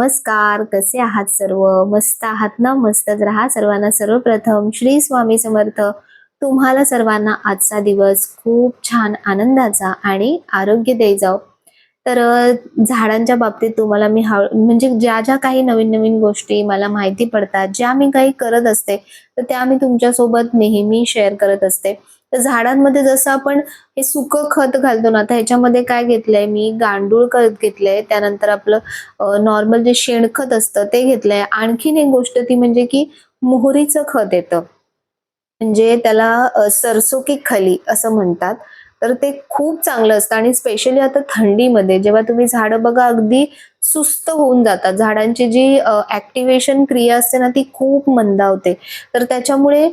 नमस्कार कसे आहात सर्व? मस्त आहात ना? मस्तच राहा सर्वांना. सर्वप्रथम श्री स्वामी समर्थ. तुम्हाला सर्वांना आजचा दिवस खूप छान आनंदाचा आणि आरोग्य दे जाओ. तर झाडांच्या बाबतीत तुम्हाला मी हा म्हणजे ज्या ज्या काही नवीन नवीन गोष्टी मला माहिती पडतात ज्या मी काही करत असते तर त्या मी तुमच्यासोबत नेहमी शेअर करत असते. तर झाडांमध्ये जसं आपण हे सुकं खत घालतो ना आता ह्याच्यामध्ये काय घेतलंय मी? गांडूळ खत घेतलंय. त्यानंतर आपलं नॉर्मल जे शेणखत असतं ते घेतलंय. आणखीन एक गोष्ट ती म्हणजे की मोहरीचं खत येतं. म्हणजे त्याला सरसो की खली असं म्हणतात. तर ते खूप चांगलं असतं. आणि स्पेशली आता थंडीमध्ये जेव्हा तुम्ही झाडं बघा अगदी सुस्त होऊन जातात. झाडांची जी ऍक्टिव्हेशन क्रिया असते ना ती खूप मंदावते. तर त्याच्यामुळे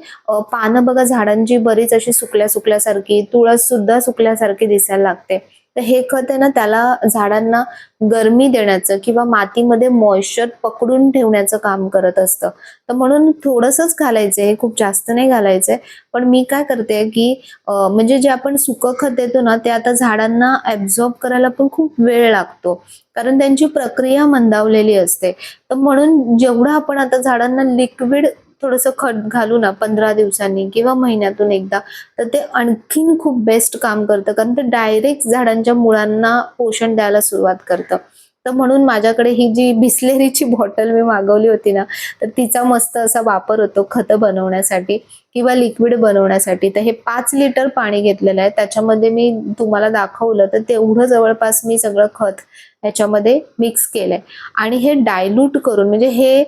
पानं बघा झाडांची बरीच अशी सुकल्या सुकल्यासारखी तुळस सुद्धा सुकल्यासारखी दिसायला लागते. तर हे खत आहे ना त्याला झाडांना गरमी देण्याचं किंवा मातीमध्ये मॉइश्चर पकडून ठेवण्याचं काम करत असतं. तर म्हणून थोडंसंच घालायचं हे खूप जास्त नाही घालायचंय पण मी काय करते की म्हणजे जे आपण सुकं खत देतो ना ते आता झाडांना ऍब्झॉर्ब करायला पण खूप वेळ लागतो. कारण त्यांची प्रक्रिया मंदावलेली असते. तर म्हणून जेवढं आपण आता झाडांना लिक्विड थोडंसं खत घालू ना पंधरा दिवसांनी किंवा महिन्यातून एकदा. तर ते आणखीन खूप बेस्ट काम करतं. कारण ते डायरेक्ट झाडांच्या मुळांना पोषण द्यायला सुरुवात करतं. तर म्हणून माझ्याकडे ही जी बिस्लेरीची बॉटल मी मागवली होती ना तर तिचा मस्त असा वापर होतो खतं बनवण्यासाठी किंवा लिक्विड बनवण्यासाठी. तर हे पाच लिटर पाणी घेतलेलं आहे. त्याच्यामध्ये मी तुम्हाला दाखवलं तर तेवढं जवळपास मी सगळं खत ह्याच्यामध्ये मिक्स केलंय. आणि हे डायल्यूट करून म्हणजे हे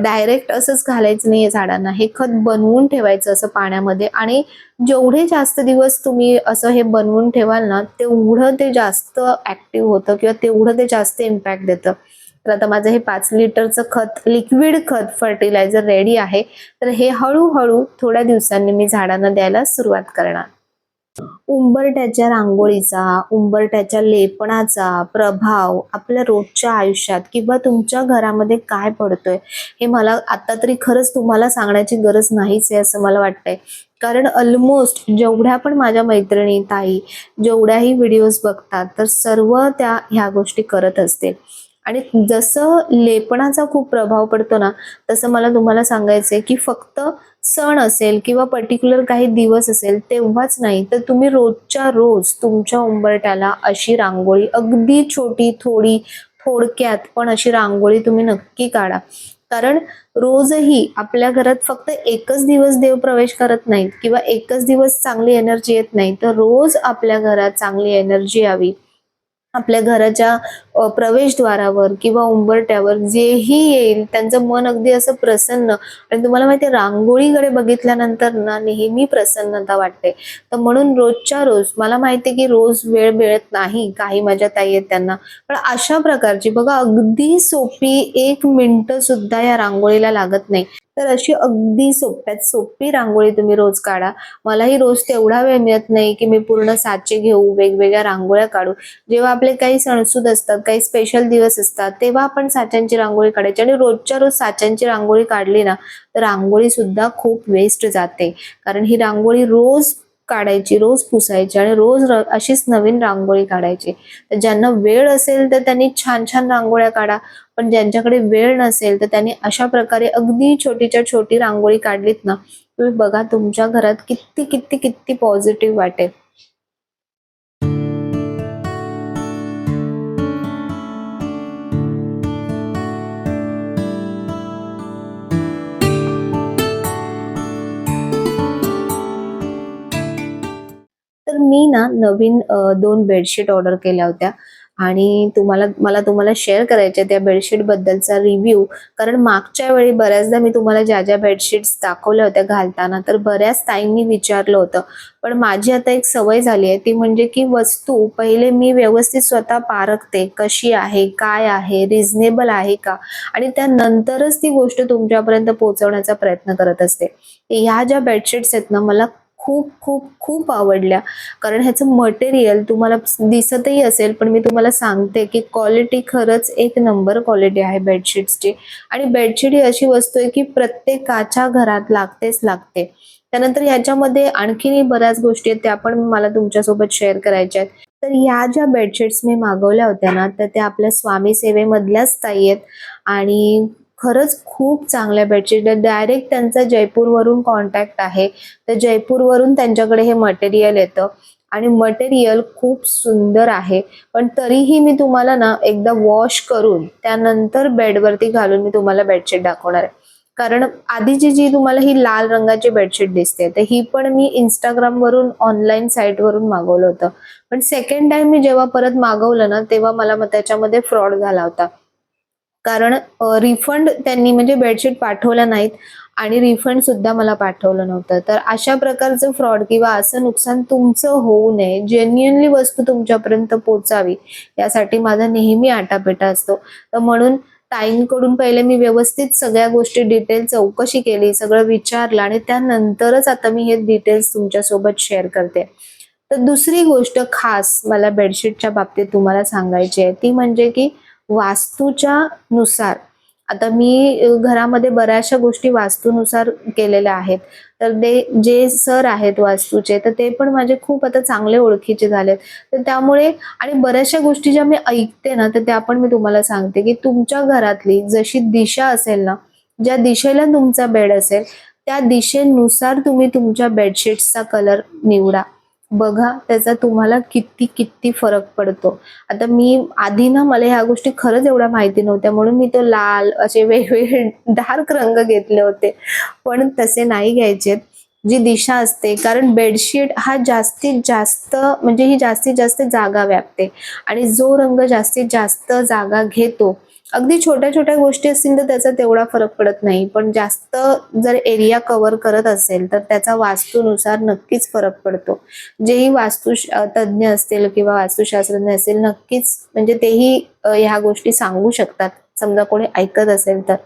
डायरेक्ट असंच घालायचं नाहीये झाडांना. हे खत बनवून ठेवायचं असं पाण्यामध्ये. आणि जेवढे जास्त दिवस तुम्ही असं हे बनवून ठेवाल ना तेवढं ते जास्त ऍक्टिव्ह होतं किंवा तेवढं ते जास्त इम्पॅक्ट देतं. तर आता माझं हे पाच लिटरचं खत लिक्विड खत फर्टिलायझर रेडी आहे. तर हे हळूहळू थोड्या दिवसांनी मी झाडांना द्यायला सुरुवात करणार. उंबरट्याच्या रांगोळीचा उंबरट्याच्या लेपणाचा प्रभाव आपल्या रोजच्या आयुष्यात किंवा तुमच्या घरामध्ये काय पडतोय हे मला आता तरी खरंच तुम्हाला सांगण्याची गरज नाहीच आहे असं मला वाटतंय. कारण ऑलमोस्ट जेवढ्या पण माझ्या मैत्रिणी ताई जेवढ्याही व्हिडिओज बघतात तर सर्व त्या ह्या गोष्टी करत असतील. आणि जसं लेपणाचा खूप प्रभाव पडतो ना तसं मला तुम्हाला सांगायचंय की फक्त सण असेल किंवा पर्टिक्युलर काही दिवस असेल तेव्हाच नाही तर तुम्ही रोजच्या रोज तुमच्या उंबरट्याला अशी रांगोळी अगदी छोटी थोडी थोडक्यात पण अशी रांगोळी तुम्ही नक्की काढा. कारण रोजही आपल्या घरात फक्त एकच दिवस देव प्रवेश करत नाहीत किंवा एकच दिवस चांगली एनर्जी येत नाही तर रोज आपल्या घरात चांगली एनर्जी यावी. आपल्या घराच्या प्रवेशद्वारावर किंवा उंबरट्यावर जेही येईल त्यांचं मन अगदी असं प्रसन्न. आणि तुम्हाला माहिती रांगोळीकडे बघितल्यानंतर ना नेहमी प्रसन्नता वाटते. तर म्हणून रोजच्या रोज मला माहिती की रोज वेळ मिळत नाही काही माझ्या ताई आहेत त्यांना. पण अशा प्रकारची बघा अगदी सोपी एक मिनिट सुद्धा या रांगोळीला लागत नाही. तर अशी अगदी सोप्यात सोपी रांगोळी तुम्ही रोज काढा. मलाही रोज तेवढा वेळ मिळत नाही की मी पूर्ण साचे घेऊ वेगवेगळ्या रांगोळ्या काढू. जेव्हा आपले काही सणसूद असतात काही स्पेशल दिवस असतात तेव्हा आपण साच्यांची रांगोळी काढायची. आणि रोजच्या रोज साच्यांची रांगोळी काढली ना तर रांगोळी सुद्धा खूप वेस्ट जाते. कारण ही रांगोळी रोज काढायची रोज पुसायची आणि रोज अशीच नवीन रांगोळी काढायची. तर ज्यांना वेळ असेल तर त्यांनी छान छान रांगोळ्या काढा. पण ज्यांच्याकडे वेळ नसेल तर त्यांनी अशा प्रकारे अगदी छोटीच्या छोटी रांगोळी काढलीत ना तुम्ही बघा तुमच्या घरात किती किती किती पॉझिटिव्ह वाटेल. ना नवीन दोन बेडशीट ऑर्डर केल्या होत्या. आणि तुम्हाला मला तुम्हाला शेअर करायच्या त्या बेडशीट बद्दलचा रिव्ह्यू. कारण मागच्या वेळी बऱ्याचदा मी तुम्हाला ज्या ज्या बेडशीट्स दाखवल्या होत्या घालताना तर बऱ्याच ताईंनी विचारलं होतं. पण माझी आता एक सवय झाली आहे. ती म्हणजे की वस्तू पहिले मी व्यवस्थित स्वतः पारखते. कशी आहे काय आहे रिझनेबल आहे का? आणि त्यानंतरच ती गोष्ट तुमच्यापर्यंत पोहोचवण्याचा प्रयत्न करत असते. ह्या ज्या बेडशीट्स आहेत ना मला खूप खूप खूप आवडल्या. कारण ह्याचं मटेरियल तुम्हाला दिसतही असेल पण मी तुम्हाला सांगते की क्वालिटी खरंच एक नंबर क्वालिटी आहे बेडशीट्सची आणि बेडशीट ही अशी वस्तू आहे की प्रत्येकाच्या घरात लागतेच लागते. त्यानंतर ह्याच्यामध्ये आणखीनही बऱ्याच गोष्टी आहेत त्या पण मला तुमच्यासोबत शेअर करायच्या आहेत. तर ह्या ज्या बेडशीट्स मी मागवल्या होत्या ना तर त्या आपल्या स्वामी सेवेमधल्याच ताई आहेत. आणि खरंच खूप चांगल्या बेडशीट डायरेक्ट त्यांचा जयपूरवरून कॉन्टॅक्ट आहे. तर जयपूरवरून त्यांच्याकडे हे मटेरियल येतं. आणि मटेरियल खूप सुंदर आहे. पण तरीही मी तुम्हाला ना एकदा वॉश करून त्यानंतर बेडवरती घालून मी तुम्हाला बेडशीट दाखवणार आहे. कारण आधीची जी तुम्हाला ही लाल रंगाची बेडशीट दिसते तर ही पण मी इंस्टाग्राम वरून ऑनलाईन साईटवरून मागवलं होतं. पण सेकंड टाइम मी जेव्हा परत मागवलं ना तेव्हा मला मग त्याच्यामध्ये फ्रॉड झाला होता. कारण रिफंड त्यांनी म्हणजे बेडशीट पाठवल्या नाहीत आणि रिफंड सुद्धा मला पाठवलं नव्हतं. तर अशा प्रकारचं फ्रॉड किंवा असं नुकसान तुमचं होऊ नये जेन्युअनली वस्तू तुमच्यापर्यंत पोचावी यासाठी माझा नेहमी आटापेटा असतो. तर म्हणून ताईंकडून पहिले मी व्यवस्थित सगळ्या गोष्टी डिटेल चौकशी केली सगळं विचारलं आणि त्यानंतरच आता मी हे डिटेल्स तुमच्यासोबत शेअर करते. तर दुसरी गोष्ट खास मला बेडशीटच्या बाबतीत तुम्हाला सांगायची आहे ती म्हणजे की वास्तूच्या नुसार आता मी घरामध्ये बऱ्याचशा गोष्टी वास्तूनुसार केलेल्या आहेत. तर ते जे सर आहेत वास्तूचे तर ते पण माझे खूप आता चांगले ओळखीचे झालेत. तर त्यामुळे आणि बऱ्याचशा गोष्टी ज्या मी ऐकते ना तर त्या पण मी तुम्हाला सांगते की तुमच्या घरातली जशी दिशा असेल ना ज्या दिशेला तुमचा बेड असेल त्या दिशेनुसार तुम्ही तुमच्या बेडशीट्सचा कलर निवडा. बघा त्याचा तुम्हाला किती किती फरक पडतो. आता मी आधी ना मला ह्या गोष्टी खरंच एवढ्या माहिती नव्हत्या म्हणून मी तो लाल असे वेगवेगळे डार्क रंग घेतले होते. पण तसे नाही घ्यायचे. जी दिशा असते कारण बेडशीट हा जास्तीत जास्त म्हणजे ही जास्तीत जास्त जागा व्यापते. आणि जो रंग जास्तीत जास्त जागा घेतो अगदी छोट्या छोट्या गोष्टी असतील तर त्याचा तेवढा फरक पडत नाही. पण जास्त जर एरिया कव्हर करत असेल तर त्याचा वास्तूनुसार नक्कीच फरक पडतो. जेही वास्तु तज्ज्ञ असतील किंवा वास्तुशास्त्रज्ञ असतील नक्कीच म्हणजे तेही ह्या गोष्टी सांगू शकतात. समजा कोणी ऐकत असेल तर.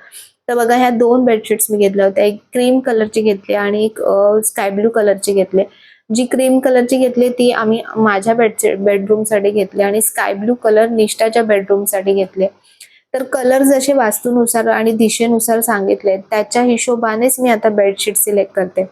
तर बघा ह्या दोन बेडशीट्स मी घेतल्या होत्या. एक क्रीम कलरची घेतली आणि एक स्काय ब्लू कलरची घेतली. जी क्रीम कलरची घेतली ती आम्ही माझ्या बेडशीट बेडरूमसाठी घेतली आणि स्काय ब्लू कलर निष्ठाच्या बेडरूमसाठी घेतले. तर कलर जसे वास्तूनुसार आणि दिशेनुसार सांगितले त्याच्या हिशोबानेच मी आता बेडशीट सिलेक्ट करते.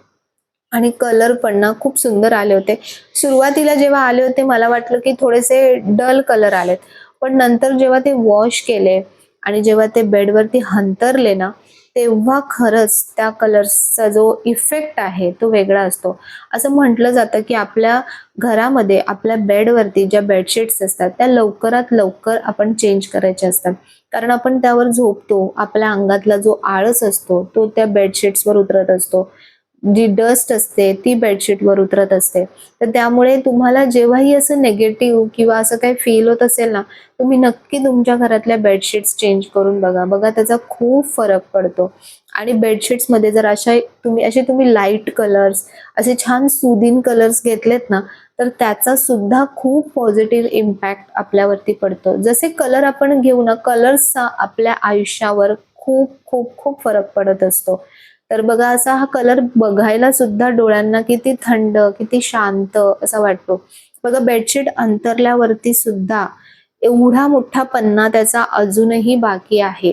आणि कलर पण ना खूप सुंदर आले होते. सुरुवातीला जेव्हा आले होते मला वाटलं की थोडेसे डल कलर आलेत. पण नंतर जेव्हा ते वॉश केले आणि जेव्हा ते बेडवरती हंतरले ना तेव्हा खरंच त्या कलर्सचा जो इफेक्ट आहे तो वेगळा असतो. असं म्हटलं जातं की आपल्या घरामध्ये आपल्या बेडवरती ज्या बेडशीट्स असतात त्या लवकरात लवकर आपण चेंज करायच्या असतात. कारण आपण त्यावर झोपतो आपल्या अंगातला जो आळस असतो तो त्या बेडशीट्सवर उतरत असतो. जी डस्ट असते ती बेडशीटवर उतरत असते. तर त्यामुळे तुम्हाला जेव्हाही असं नेगेटिव्ह किंवा असं काही फील होत असेल ना तुम्ही नक्की तुमच्या घरातल्या बेडशीट्स चेंज करून बघा. बघा त्याचा खूप फरक पडतो. आणि बेडशीट्समध्ये जर अशा तुम्ही असे तुम्ही लाइट कलर्स असे छान सुदिन कलर्स घेतलेत ना तर त्याचा सुद्धा खूप पॉझिटिव्ह इम्पॅक्ट आपल्यावरती पडतो. जसे कलर आपण घेऊ ना कलर्सचा आपल्या आयुष्यावर खूप खूप खूप फरक पडत असतो. तर बघा असा हा कलर बघायला सुद्धा डोळ्यांना किती थंड किती शांत असा वाटतो. बघा बेडशीट अंतरल्यावरती सुद्धा एवढा मोठा पन्ना त्याचा अजूनही बाकी आहे.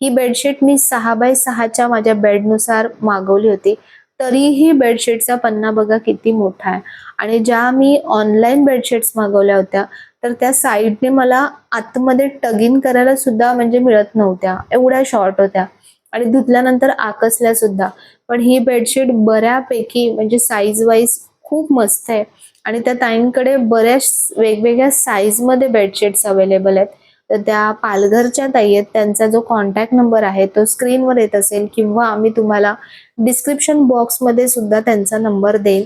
ही बेडशीट मी सहा बाय सहाच्या माझ्या बेडनुसार मागवली होती. तरीही बेडशीटचा पन्ना बघा किती मोठा आहे. आणि ज्या मी ऑनलाईन बेडशीट्स मागवल्या होत्या तर त्या साईडने मला आतमध्ये टगिन करायला सुद्धा म्हणजे मिळत नव्हत्या. एवढ्या शॉर्ट होत्या. आणि धुतल्यानंतर आकसल्या सुद्धा. पण ही बेडशीट बऱ्यापैकी म्हणजे साईज वाईज खूप मस्त आहे. आणि त्या ताईंकडे बऱ्याच वेगवेगळ्या साईजमध्ये बेडशीट्स अवेलेबल आहेत. तर त्या पालघरच्या ताई आहेत. त्यांचा जो कॉन्टॅक्ट नंबर आहे तो स्क्रीनवर येत असेल किंवा आम्ही तुम्हाला डिस्क्रिप्शन बॉक्समध्ये सुद्धा त्यांचा नंबर देईल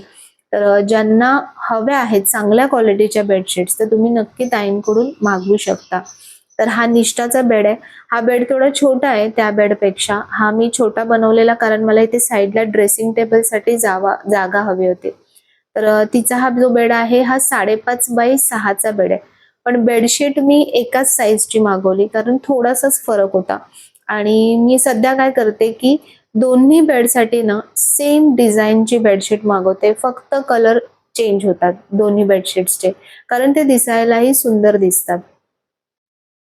तर ज्यांना हव्या आहेत चांगल्या क्वालिटीच्या बेडशीट्स तर तुम्ही नक्की ताईंकडून मागवू शकता. तर हा निष्ठाचा बेड आहे. हा बेड थोडा छोटा आहे त्या बेडपेक्षा. हा मी छोटा बनवलेला कारण मला इथे साईडला ड्रेसिंग टेबलसाठी जावा जागा हवी होती. तर तिचा हा जो बेड आहे हा साडेपाच बाय सहाचा बेड आहे. पण बेडशीट मी एकाच साईजची मागवली कारण थोडासाच फरक होता. आणि मी सध्या काय करते की दोन्ही बेडसाठी ना सेम डिझाईनची बेडशीट मागवते. फक्त कलर चेंज होतात दोन्ही बेडशीट्सचे. कारण ते दिसायलाही सुंदर दिसतात.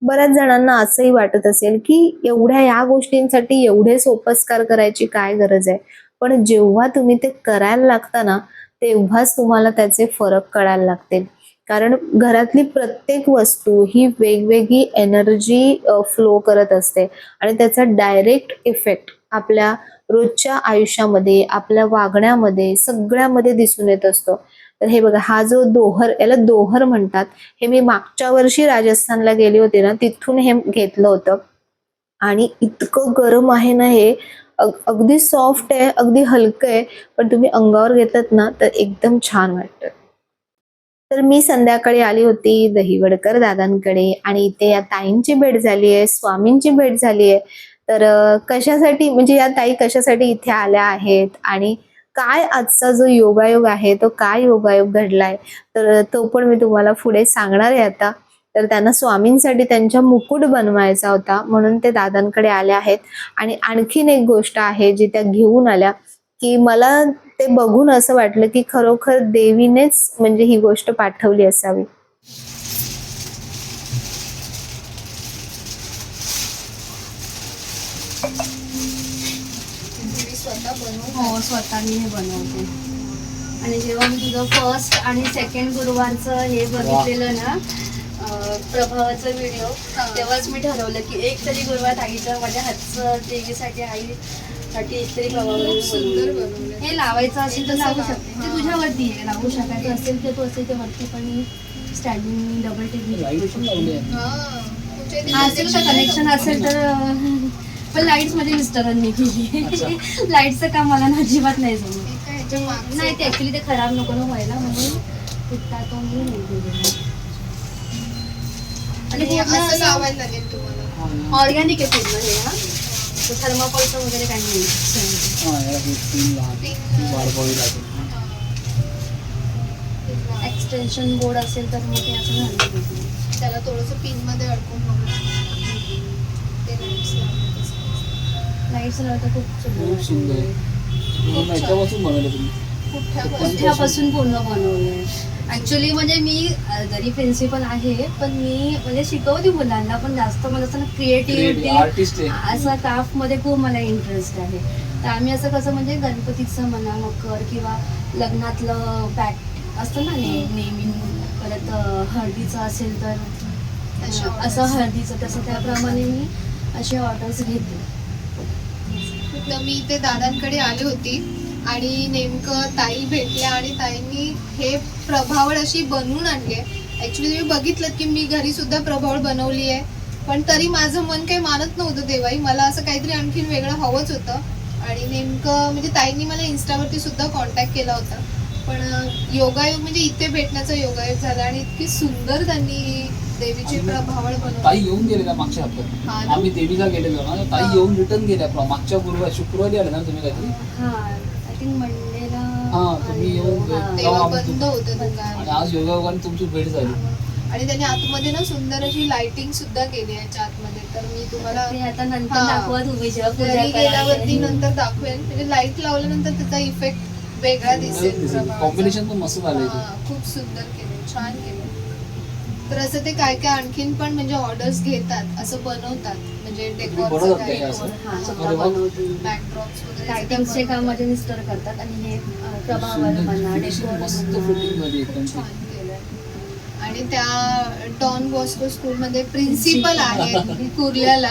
बऱ्याच जणांना असंही वाटत असेल की एवढ्या या गोष्टींसाठी एवढे सोपस्कार करायची काय गरज आहे? पण जेव्हा तुम्ही ते करायला लागता ना तेव्हाच तुम्हाला त्याचे फरक कळायला लागतील कारण घरातली प्रत्येक वस्तू ही वेगवेगळी एनर्जी फ्लो करत असते. आणि त्याचा डायरेक्ट इफेक्ट आपल्या रोजच्या आयुष्यामध्ये आपल्या वागण्यामध्ये सगळ्यामध्ये दिसून येत असतो. तर हे बघा हा जो दोहर याला दोहर म्हणतात हे मी मागच्या वर्षी राजस्थानला गेले होते ना तिथून हे घेतलं होतं. आणि इतकं गरम आहे ना हे अगदी सॉफ्ट आहे अगदी हलकं आहे पण तुम्ही अंगावर घेतात ना तर एकदम छान वाटतं. तर मी संध्याकाळी आली होती दहिवडकर दादांकडे आणि इथे या ताईंची भेट झाली आहे स्वामींची भेट झाली आहे. तर कशासाठी म्हणजे या ताई कशासाठी इथे आल्या आहेत आणि काय आजचा जो योगायोग आहे तो काय योगायोग घडलाय? तर तो पण मी तुम्हाला पुढे सांगणार आहे आता. तर त्यांना स्वामींसाठी त्यांच्या मुकुट बनवायचा होता म्हणून ते दादांकडे आले आहेत. आणि आणखीन एक गोष्ट आहे जी त्या घेऊन आल्या की मला ते बघून असं वाटलं की खरोखर देवीनेच म्हणजे ही गोष्ट पाठवली असावी. हो स्वतः मी हे बनवते. आणि जेव्हा मी तुझं फर्स्ट आणि सेकंड गुरुवारचं हे बघितलेलं ना प्रभावाचा व्हिडिओ तेव्हाच मी ठरवलं की एक तरी गुरुवार आईचं माझ्या हातचं देवीसाठी आईसाठी एक तरी प्रभाव. हे लावायचं असेल तर लावू शकते. ते हा. तुझ्यावरती आहे लावू शकायचं असेल तर तू असेल ते वरती पण स्टँडिंग डबल इथे असेल तर कनेक्शन असेल तर पण लाईट्समध्ये मिस्टरांनी केली लाईटचं काम मला ना अजिबात नाही जमत. हे नाही ते ऍक्च्युली ते खराब नको ना व्हायला म्हणून तिथला तो मी हे केलेला. आणि हे ऑर्गॅनिक आहे पूर्ण हे हा. थर्माकोलचं वगैरे काही नाही. एक्सटेन्शन बोर्ड असेल तर मग ते असं झालं. त्याला थोडस पिनमध्ये अडकून बघू ते lights लावतात असं. लाईट्स लावता खूप खूप सुंदर सुंदर पूर्ण याच्यापासून बनवलं तुम्ही? पुठ्ठ्यापासून. पुठ्ठ्यापासून पूर्ण बनवलंय? ऍक्च्युली म्हणजे मी अ, जरी प्रिन्सिपल आहे पण मी म्हणजे शिकवते मुलांना पण जास्त मला असं क्रिएटिव्हिटी आर्टिस्ट आहे. असं क्राफ्टमध्ये खूप मला इंटरेस्ट आहे. तर आम्ही असं कसं म्हणजे गणपतीचं म्हणा मकर किंवा लग्नातलं पॅक असतं ना ने- नेहमी परत अ, हळदीचं असेल तर अशा अ. असं हळदीचं तसं त्याप्रमाणे मी असे ऑर्डर्स घेते. तर मी इथे दादांकडे आले होती आणि नेमकं ताई भेटल्या आणि ताईंनी हे प्रभावळ अशी बनवून आणली आहे. ॲक्च्युली तुम्ही बघितलं की मी घरी सुद्धा प्रभावळ बनवली आहे. पण तरी माझं मन काही मानत नव्हतं देवाई मला असं काहीतरी आणखीन वेगळं हवंच होतं. आणि नेमकं म्हणजे ताईंनी मला इन्स्टावरती सुद्धा कॉन्टॅक्ट केला होता. पण योगायोग म्हणजे इथे भेटण्याचा योगायोग झाला आणि इतकी सुंदर त्यांनी देवीचे प्रभावळ बनवली ताई येऊन गेले मागच्या हा हप्त्यात ना? आम्ही देवीला गेलेलो ना ताई हा. येऊन रिटर्न गेल्या प्र- मागच्या गुरुवार शुक्रवारी आले ना तुम्ही काहीतरी हा आय थिंक मंडेला हा, तुम्ही येऊन हा. तेव्हा आम्ही- बंद होतं आणि दुकान आज योगायोगाने तुमची भेट झाली आणि त्यांनी आतमध्ये ना सुंदर अशी लाइटिंग सुद्धा केली आहे याच्या आतमध्ये तर मी तुम्हाला आता नंतर हा. दाखवा तुम्ही जेव्हा पूजा घरी गेल्यावरती कराल. नंतर दाखवेल म्हणजे लाइट लावल्यानंतर त्याचा इफेक्ट वेगळा दिसेल प्रभावाचा. कॉम्बिनेशन पण मस्त झालं हा, खूप सुंदर केले छान केले तर असं ते काय काय आणखीन पण म्हणजे ऑर्डर्स घेतात असं बनवतात म्हणजे डेकोरचं बनवतात काय असं? हा, स्वतः. बनवते. बॅकड्रॉप्स लायटिंगचे काम. माझे मिस्टर करतात आणि हे अ, प्रभावर सुंदर म्हणा finishing डेकोर मस्त म्हणा. फिटिंग झाली एकदम खूप छान केलंय आणि त्या डॉन बॉस्को स्कूलमध्ये प्रिन्सिपल आहेत कुर्ल्याला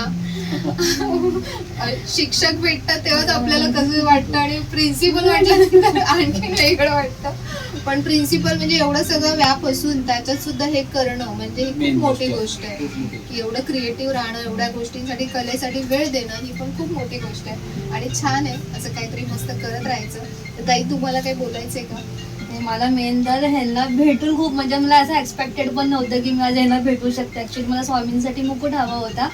शिक्षक भेटतात तेव्हाच आपल्याला कसं वाटतं आणि प्रिन्सिपल म्हटल्यानंतर आणखी वेगळं वाटतं पण प्रिन्सिपल म्हणजे एवढं सगळं व्याप असून त्याच्यात सुद्धा हे करणं म्हणजे ही खूप Main मोठी गोष्ट गोष्ट आहे. खूप मोठी. की एवढं क्रिएटिव्ह राहणं एवढ्या गोष्टींसाठी कलेसाठी वेळ देणं ही पण खूप मोठी गोष्ट आहे. आणि छान आहे असं काहीतरी मस्त करत राहायचं. तर ताई तुम्हाला काही बोलायचंय का? आणि मला मेन तर ह्यांना भेटून खूप म्हणजे मला असं एक्सपेक्टेड पण नव्हतं की मी आज ह्यांना भेटू शकते. ऍक्च्युली मला स्वामींसाठी मुकुट हवा होता.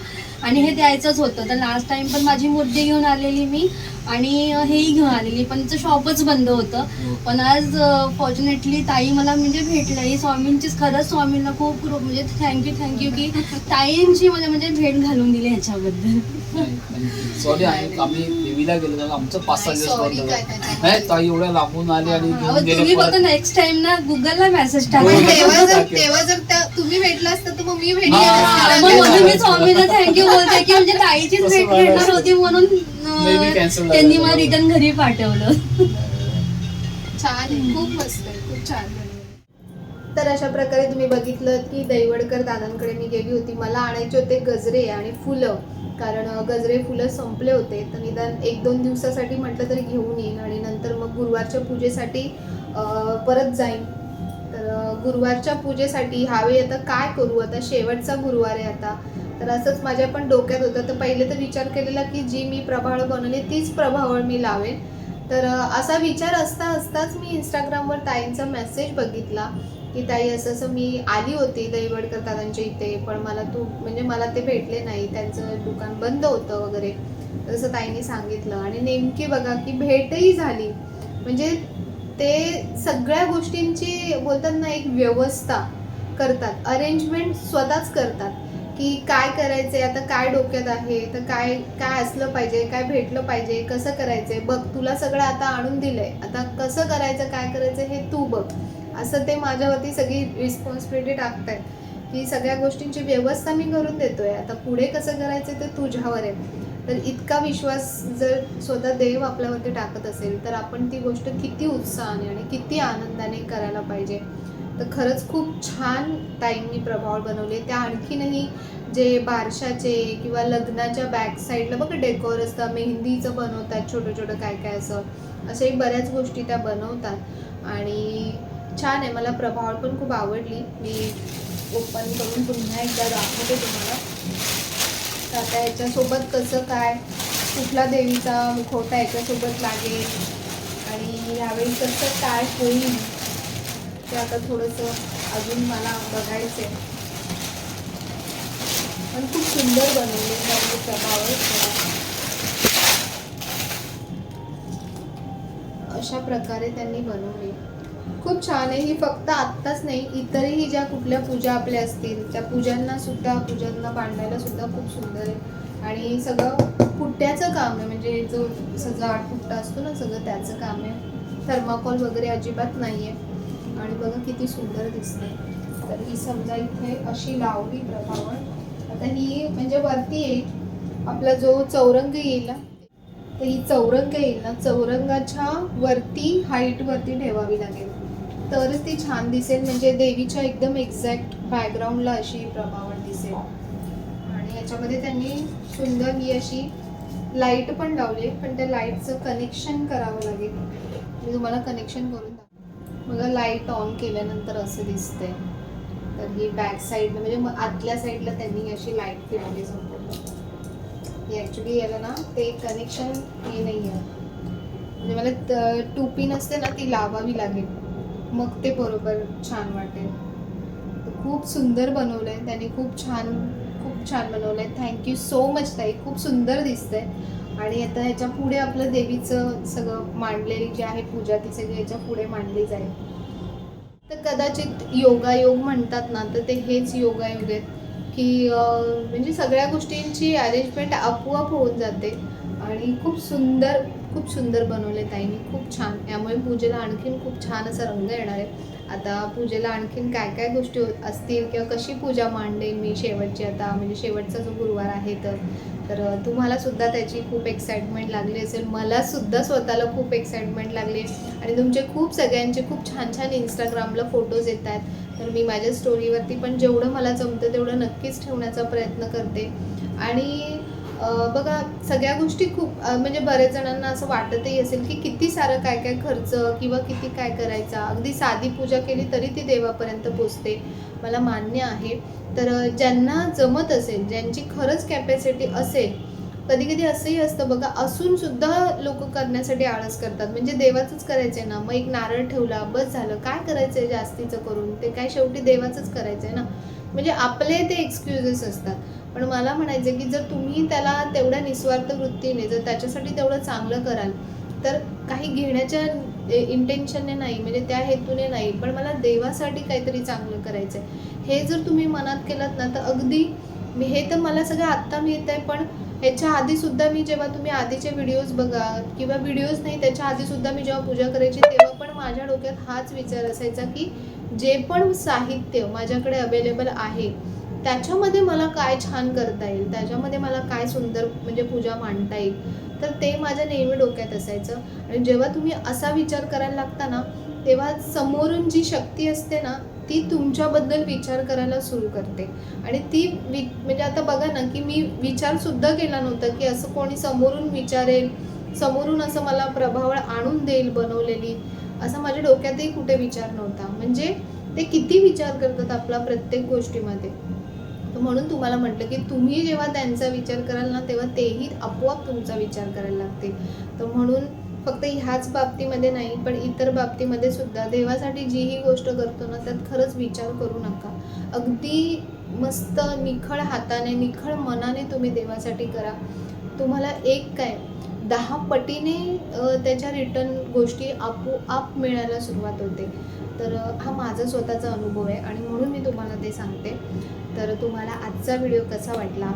आणि हे द्यायचंच होतं. तर लास्ट टाइम पण माझी मूर्ती घेऊन आलेली मी आणि हेही घेऊन आलेली. पण तिचं शॉपच बंद होतं. पण आज फॉर्च्युनेटली ताई मला म्हणजे भेटल्या. ही स्वामींचीच खरंच स्वामींना खूप खूप म्हणजे थँक्यू थँक्यू की ताईंची मला म्हणजे भेट घालून दिली ह्याच्याबद्दल. सॉरी आम्ही देवीला गेलो ना आमचं पाच सहा दिवस ताई एवढ्या लांबून आली आणि तुम्ही फक्त. नेक्स्ट टाइम ना गुगलला मेसेज हो, टाका. हो. तेव्हा जर. तेव्हा जर तुम्ही भेटला असता तर मग मी भेटली हा, असते. मग म्हणून मी स्वामीला थँक्यू बोलते की म्हणजे ताईचीच भेट घेणार. होती म्हणून त्यांनी. मला रिटर्न घरी पाठवलं छान खूप मस्त खूप छान. तर अशा प्रकारे तुम्ही बघितलं की दैवडकर दादांकडे मी गेली होती मला आणायचे होते गजरे आणि फुलं कारण गजरे फुलं संपले होते तर निदान एक दोन दिवसासाठी म्हटलं तरी घेऊन येईन आणि नंतर मग गुरुवारच्या पूजेसाठी अ, परत जाईन गुरुवारच्या पूजेसाठी ह्यावेळी आता काय करू? आता शेवटचा गुरुवार आहे आता. तर असंच माझ्या पण डोक्यात होतं. तर पहिले तर विचार केलेला की जी मी प्रभाळ बनवली तीच प्रभावळ मी लावेन. तर असा विचार असता असताच मी इंस्टाग्रामवर ताईंचा मेसेज बघितला की ताई असं असं मी आली होती दहीवडकर दादांच्या इथे पण मला तू म्हणजे मला ते भेटले नाही. त्यांचं दुकान बंद होतं वगैरे. तसं ताईंनी सांगितलं. आणि नेमकी बघा की भेटही झाली. म्हणजे ते सगळ्या गोष्टींची बोलतात ना एक व्यवस्था करतात. अरेंजमेंट स्वतःच करतात. की काय करायचंय आता काय डोक्यात आहे तर काय काय असलं पाहिजे काय भेटलं पाहिजे कसं करायचंय? बघ तुला सगळं आता आणून दिलंय. आता कसं करायचं काय करायचं हे तू बघ. असं ते माझ्यावरती सगळी रिस्पॉन्सिबिलिटी टाकतायत. की सगळ्या गोष्टींची व्यवस्था मी करून देतोय. आता पुढे कसं करायचं ते तुझ्यावर आहे. तर इतका विश्वास जर स्वतः देव आपल्यावरती टाकत असेल तर आपण ती गोष्ट किती उत्साहाने आणि किती आनंदाने करायला पाहिजे. तर खरंच खूप छान ताईंनी प्रभाव बनवले. त्या आणखीनही जे बारशाचे किंवा लग्नाच्या बॅक साईडला बघ डेकोर असतं मेहंदीचं बनवतात छोटं छोटं काय काय असं. असे बऱ्याच गोष्टी त्या बनवतात. आणि छान आहे मला प्रभाव पण खूप आवडली. मी ओपन करून पुन्हा एकदा दाखवते तुम्हाला. तर आता याच्यासोबत कसं काय कुठला देवीचा मुखवटा याच्यासोबत लागेल आणि यावेळी कसं काय होईल ते आता थोडंसं अजून मला बघायचं आहे पण खूप सुंदर बनवले त्यांनी प्रभाव अशा प्रकारे त्यांनी बनवले. खूप छान आहे. ही फक्त आत्ताच नाही इतरही ज्या कुठल्या पूजा आपल्या असतील त्या पूजांना सुद्धा पूजांना बांधायला सुद्धा खूप सुंदर आहे. आणि सगळं पुट्ट्याचं काम आहे. म्हणजे जो सजावट पुट्टा असतो ना सगळं त्याचं काम आहे. थर्माकोल वगैरे अजिबात नाही आहे आणि बघा किती सुंदर दिसते तर ही समजा इथे अशी लावली प्रभावण आता ही म्हणजे वरती येईल. आपला जो चौरंग येईल ना तर ही चौरंग येईल ना चौरंगाच्या वरती हाईटवरती ठेवावी लागेल. तरच ती छान दिसेल. म्हणजे देवीच्या एकदम एक्झॅक्ट बॅकग्राऊंडला अशी प्रभावळ दिसेल. आणि याच्यामध्ये त्यांनी सुंदर ही अशी लाइट पण लावली पण त्या लाईटचं कनेक्शन करावं लागेल. मी तुम्हाला कनेक्शन करून दाखवते. बघा लाइट ऑन केल्यानंतर असं दिसतंय. तर ही बॅक साईडला म्हणजे मग आतल्या साईडला त्यांनी अशी लाइट फिरवली संपूर्ण हे ॲक्च्युली याला ना ते कनेक्शन हे नाही आहे म्हणजे मला त- टू पिन असते ना ती लावावी लागेल. मग ते बरोबर छान वाटेल. खूप सुंदर बनवलं आहे त्यांनी खूप छान खूप छान बनवलं आहे थँक्यू सो मच ताई खूप सुंदर दिसतंय. आणि आता ह्याच्या पुढे आपलं देवीचं सगळं मांडलेली जी आहे पूजा ती सगळी ह्याच्या पुढे मांडली जाईल. तर कदाचित योगायोग म्हणतात ना तर ते हेच योगायोग आहेत. की म्हणजे सगळ्या गोष्टींची अरेंजमेंट आपोआप होऊन जाते. आणि खूप सुंदर खूप सुंदर बनवले ताईंनी खूप छान. यामुळे पूजेला आणखीन खूप छान असा रंग येणार आहे. आता पूजेला आणखीन काय काय गोष्टी असतील किंवा कशी पूजा मांडेन मी शेवटची आता म्हणजे शेवटचा जो गुरुवार आहे तर तर तुम्हालासुद्धा त्याची खूप एक्साइटमेंट लागली असेल. मलासुद्धा स्वतःला खूप एक्साइटमेंट लागली आणि तुमचे खूप सगळ्यांचे खूप छान छान इंस्टाग्रामला फोटोज येत आहेत. तर मी माझ्या स्टोरीवरती पण जेवढं मला जमतं तेवढं नक्कीच ठेवण्याचा प्रयत्न करते. आणि बघा सगळ्या गोष्टी खूप म्हणजे बऱ्याच जणांना असं वाटतही असेल की किती सारं काय काय खर्च किंवा किती काय करायचा. अगदी साधी पूजा केली तरी ती देवापर्यंत पोचते मला मान्य आहे. तर ज्यांना जमत असेल ज्यांची खरंच कॅपॅसिटी असेल कधी कधी असंही असतं बघा असून सुद्धा लोक करण्यासाठी आळस करतात. म्हणजे देवाचंच करायचंय ना मग एक नारळ ठेवला बस झालं काय करायचंय जास्तीचं करून? ते काय शेवटी देवाचंच करायचंय ना? म्हणजे आपले ते एक्सक्युजेस असतात. पण मला म्हणायचं की जर तुम्ही त्याला तेवढ्या निस्वार्थ वृत्तीने जर त्याच्यासाठी तेवढं चांगलं कराल तर काही घेण्याच्या इंटेन्शनने नाही म्हणजे त्या हेतूने नाही पण मला देवासाठी काहीतरी चांगलं करायचं आहे हे जर तुम्ही मनात केलात ना तर अगदी मी हे तर मला सगळं आत्ता मिळत आहे पण ह्याच्या आधीसुद्धा मी जेव्हा तुम्ही आधीचे व्हिडिओज बघा किंवा व्हिडिओज नाही त्याच्या आधीसुद्धा मी जेव्हा पूजा करायची तेव्हा पण माझ्या डोक्यात हाच विचार असायचा की जे पण साहित्य माझ्याकडे अवेलेबल आहे त्याच्यामध्ये मला काय छान करता येईल? त्याच्यामध्ये मला काय सुंदर म्हणजे पूजा मांडता येईल? तर ते माझ्या नेहमी डोक्यात असायचं. आणि जेव्हा तुम्ही असा विचार करायला लागता ना तेव्हा समोरून जी शक्ती असते ना ती तुमच्याबद्दल विचार करायला सुरू करते. आणि ती वि म्हणजे आता बघा ना की मी विचारसुद्धा केला नव्हता की असं कोणी समोरून विचारेल समोरून असं मला प्रभावळ आणून देईल बनवलेली असा माझ्या डोक्यातही कुठे विचार नव्हता. म्हणजे ते किती विचार करतात आपला प्रत्येक गोष्टीमध्ये. म्हणून तुम्हाला म्हटलं की तुम्ही जेव्हा त्यांचा विचार कराल ना तेव्हा तेही आपोआप तुमचा विचार करायला लागते. तर म्हणून फक्त ह्याच बाबतीमध्ये नाही पण इतर बाबतीमध्ये सुद्धा देवासाठी जी ही गोष्ट करतो ना त्यात खरंच विचार करू नका. अगदी मस्त निखळ हाताने निखळ मनाने तुम्ही देवासाठी करा. तुम्हाला एक काय दहा पटीने त्याच्या रिटर्न गोष्टी आपोआप मिळायला सुरुवात होते. तर हा माझा स्वतःचा अनुभव आहे आणि म्हणून मी तुम्हाला ते सांगते. तर तुम्हाला आजचा व्हिडिओ कसा वाटला?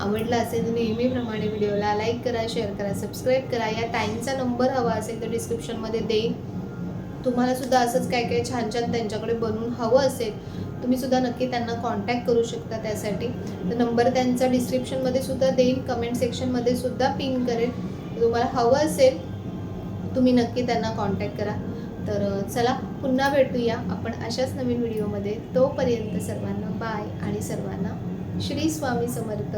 आवडला असेल तर नेहमीप्रमाणे व्हिडिओला लाईक करा शेअर करा सबस्क्राईब करा. या टाईमचा नंबर हवा असेल तर डिस्क्रिप्शनमध्ये देईन. तुम्हाला सुद्धा असंच काय काय छान छान त्यांच्याकडे बनवून हवं असेल तुम्ही सुद्धा नक्की त्यांना कॉन्टॅक्ट करू शकता त्यासाठी. तर नंबर त्यांचा डिस्क्रिप्शनमध्ये सुद्धा देईन कमेंट सेक्शनमध्ये सुद्धा पिन करेल. तुम्हाला हवं असेल तुम्ही नक्की त्यांना कॉन्टॅक्ट करा. तर चला पुन्हा भेटूया आपण अशाच नवीन व्हिडिओमध्ये तोपर्यंत सर्वांना बाय आणि सर्वांना श्री स्वामी समर्थ.